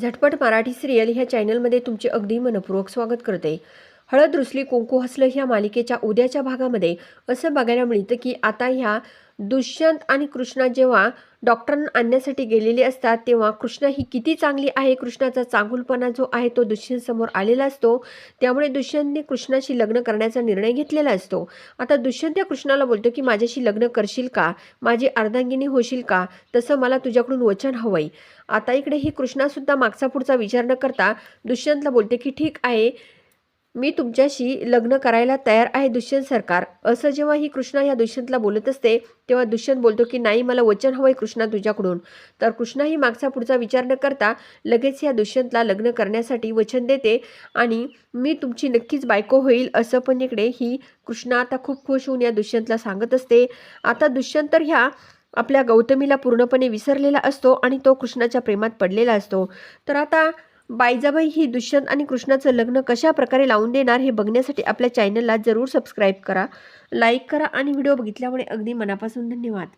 झटपट मराठी सिरियल ह्या चॅनलमध्ये तुमचे अगदी मनपूर्वक स्वागत करते. हळद रुसली कुंकू हसलं ह्या मालिकेच्या उद्याच्या भागामध्ये असं बघायला मिळतं की आता ह्या दुष्यंत आणि कृष्णा जेव्हा डॉक्टरांना आणण्यासाठी गेलेले असतात तेव्हा कृष्णा ही किती चांगली आहे? कृष्णाचा चांगुलपणा जो आहे तो दुष्यंत समोर आलेला असतो. त्यामुळे दुष्यंतने कृष्णाशी लग्न करण्याचा निर्णय घेतलेला असतो. आता दुष्यंत या कृष्णाला बोलतो की माझ्याशी लग्न करशील का? माझी अर्धांगिनी होशील का? तसं मला तुझ्याकडून वचन हवंय. आता इकडे ही कृष्णासुद्धा मागचा पुढचा विचार न करता दुष्यंतला बोलते की ठीक आहे. मी तुमच्याशी लग्न करायला तयार आहे दुष्यंत सरकार. असं जेव्हा ही कृष्णा या दुष्यंतला बोलत असते तेव्हा दुष्यंत बोलतो की नाही मला वचन हवंय कृष्णा तुझ्याकडून. तर कृष्णा ही मागचा पुढचा विचार न करता लगेच ह्या दुष्यंतला लग्न करण्यासाठी वचन देते आणि मी तुमची नक्कीच बायको होईल असं पण इकडे ही कृष्णा आता खूप खुश होऊन या दुष्यंतला सांगत असते. आता दुष्यंत तर ह्या आपल्या गौतमीला पूर्णपणे विसरलेला असतो आणि तो कृष्णाच्या प्रेमात पडलेला असतो. तर आता बायजाबाई ही दुष्यंत आणि कृष्णाचं लग्न कशा प्रकारे लावून देणार हे बघण्यासाठी आपल्या चॅनलला जरूर सबस्क्राईब करा लाईक करा आणि व्हिडिओ बघितल्यामुळे अगदी मनापासून धन्यवाद.